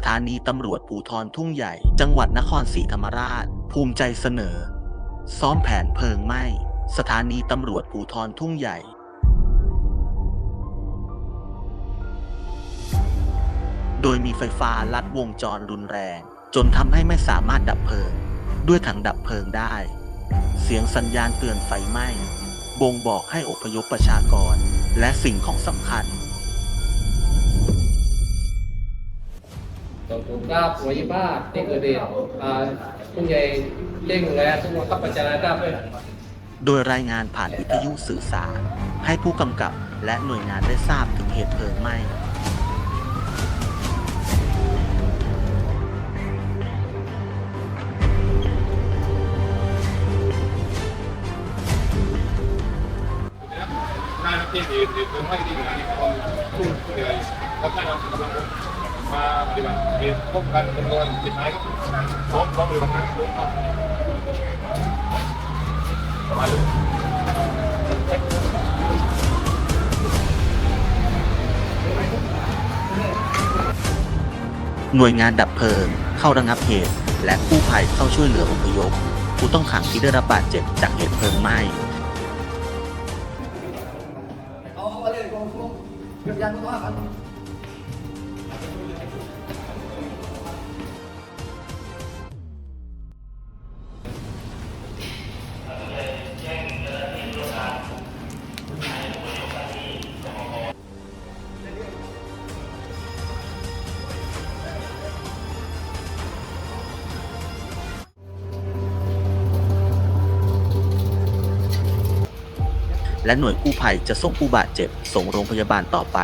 สถานีตำรวจภูทรทุ่งใหญ่ จังหวัดนครศรีธรรมราช ภูมิใจเสนอ ซ้อมแผนเพลิงไหม้ สถานีตำรวจภูทรทุ่งใหญ่โดยมีไฟฟ้าลัดวงจรรุนแรง จนทำให้ไม่สามารถดับเพลิง ด้วยถังดับเพลิงได้ เสียงสัญญาณเตือนไฟไหม้ บ่งบอกให้อพยพประชากร และสิ่งของสำคัญ ขอบคุณครับหัวยี่บ้าที่เกิดเหตุอ่าผู้ใหญ่เร่งและทุกคนขับประจาราบด้วยโดยรายงานผ่านวิทยุสื่อสาร ให้ผู้กำกับและหน่วยงานได้ทราบถึงเหตุเพลิงไหม้ที่ที่ที่ผมให้ดีกว่าที่ผมทุ่มเหนื่อยแล้วก็นำกำลัง มาปฏิบัติเหตุป้องกันจำนวนสิบนายก็พร้อมพร้อมปฏิบัติงานร่วมกันมาดูหน่วยงานดับเพลิง เข้าระงับเหตุ และกู้ภัยเข้าช่วยเหลืออพยพผู้ต้องขังที่ได้รับบาดเจ็บจากเหตุเพลิงไหม้เอาเอาไปเลยยังไม่ต้องหัน และหน่วยกู้ภัยจะส่งผู้บาดเจ็บส่งโรงพยาบาลต่อไป